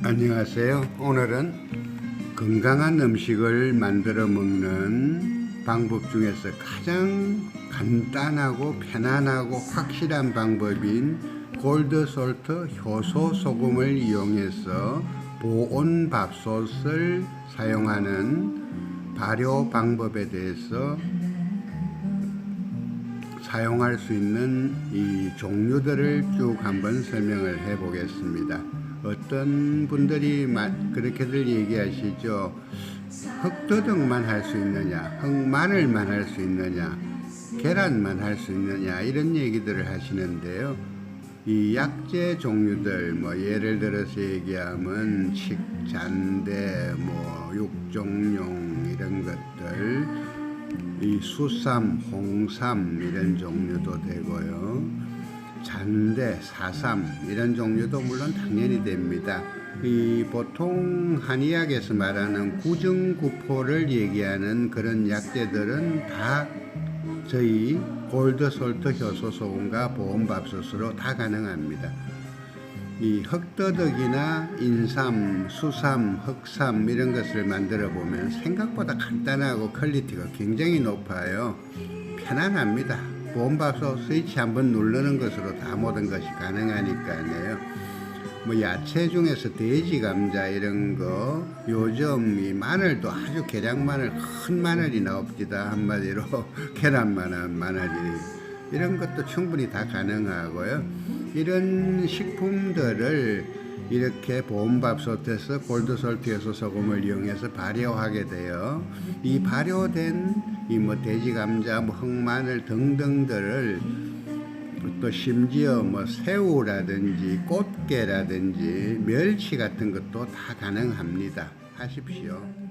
안녕하세요. 오늘은 건강한 음식을 만들어 먹는 방법 중에서 가장 간단하고 편안하고 확실한 방법인 골드솔트 효소 소금을 이용해서 보온 밥솥을 사용하는 발효 방법에 대해서 사용할 수 있는 이 종류들을 쭉 한번 설명을 해 보겠습니다. 어떤 분들이 마- 그렇게들 얘기하시죠. 흑도덕만 할 수 있느냐, 흑마늘만 할 수 있느냐, 계란만 할 수 있느냐 이런 얘기들을 하시는데요. 이 약재 종류들 뭐 예를 들어서 얘기하면 식잔대 뭐 육종용 이런 것들 이 수삼, 홍삼 이런 종류도 되고요. 잔대, 사삼 이런 종류도 물론 당연히 됩니다. 이 보통 한의학에서 말하는 구증구포를 얘기하는 그런 약재들은 다 저희 골드솔트 효소소금과 보온밥솥으로 다 가능합니다. 이 흑더덕이나 인삼, 수삼, 흑삼 이런 것을 만들어 보면 생각보다 간단하고 퀄리티가 굉장히 높아요. 편안합니다. 보온밥솥 스위치 한번 누르는 것으로 다 모든 것이 가능하니까요. 뭐 야채 중에서 돼지 감자 이런 거 요즘 이 마늘도 아주 계량 마늘 큰 마늘이 나옵니다 한마디로 계란만한 마늘이 이런 것도 충분히 다 가능하고요 이런 식품들을 이렇게 보온밥솥에서 골드솔트에서 소금을 이용해서 발효하게 돼요 이 발효된 이 뭐 돼지 감자 뭐 흑마늘 등등들을 또 심지어 뭐 새우라든지 꽃게라든지 멸치 같은 것도 다 가능합니다. 하십시오.